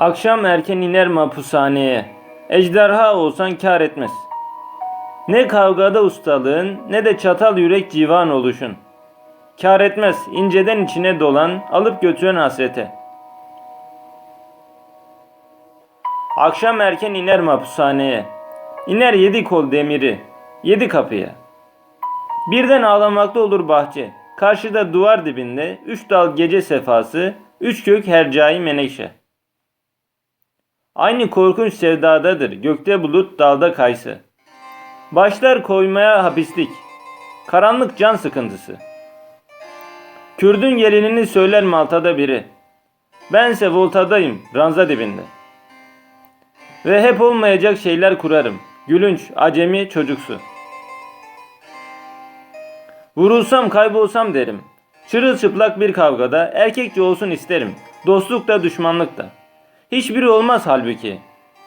Akşam erken iner mapushaneye. Ejderha olsan kar etmez. Ne kavgada ustalığın ne de çatal yürek civan oluşun. Kar etmez inceden içine dolan alıp götüren hasrete. Akşam erken iner mapushaneye. İner yedi kol demiri, yedi kapıya. Birden ağlamakta olur bahçe. Karşıda duvar dibinde üç dal gece sefası, üç kök hercai menekşe. Aynı korkunç sevdadadır gökte bulut dalda kaysı. Başlar koymaya hapislik. Karanlık can sıkıntısı. Kürdün gelinini söyler Malta'da biri. Bense voltadayım ranza dibinde. Ve hep olmayacak şeyler kurarım. Gülünç, acemi, çocuksu. Vurulsam kaybolsam derim. Çırılçıplak bir kavgada erkekçe olsun isterim. Dostluk da düşmanlık da. Hiçbiri olmaz halbuki.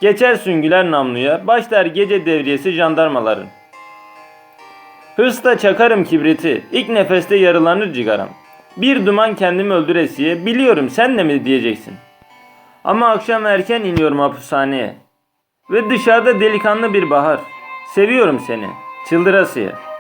Geçer süngüler namluya, başlar gece devriyesi jandarmaların. Hırsla çakarım kibriti, ilk nefeste yarılanır cigaram. Bir duman kendimi öldüresiye, biliyorum sen de mi diyeceksin. Ama akşam erken iniyorum hapishaneye. Ve dışarıda delikanlı bir bahar. Seviyorum seni, çıldırasıya.